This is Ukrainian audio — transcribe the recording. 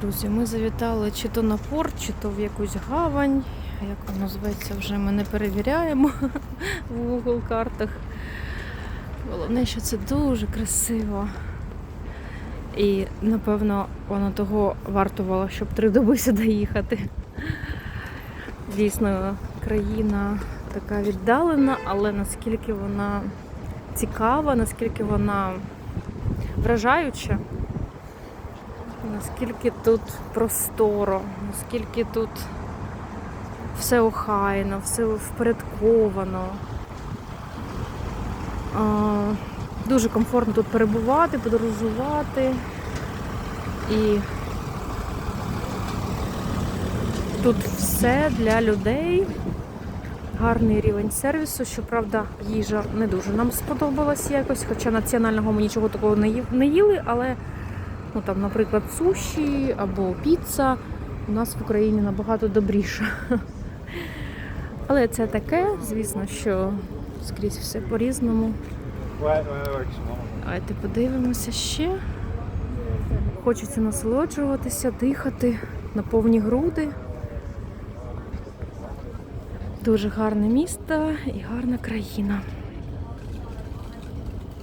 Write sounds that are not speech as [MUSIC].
Друзі, ми завітали чи то на порт, чи то в якусь гавань. Як воно зветься, вже ми не перевіряємо [LAUGHS] в Google картах. Головне, що це дуже красиво. І напевно воно того вартувало, щоб три доби сюди їхати. Дійсно, країна така віддалена, але наскільки вона цікава, наскільки вона вражаюча, наскільки тут просторо, наскільки тут все охайно, все впорядковано. Дуже комфортно тут перебувати, подорожувати. І тут все для людей. Гарний рівень сервісу. Щоправда, їжа не дуже нам сподобалась якось, хоча національного ми нічого такого не їли, але ну, там, наприклад, суші або піца у нас в Україні набагато добріша. Але це таке, звісно, що скрізь все по-різному. Давайте подивимося ще. Хочеться насолоджуватися, дихати на повні груди. Дуже гарне місто і гарна країна.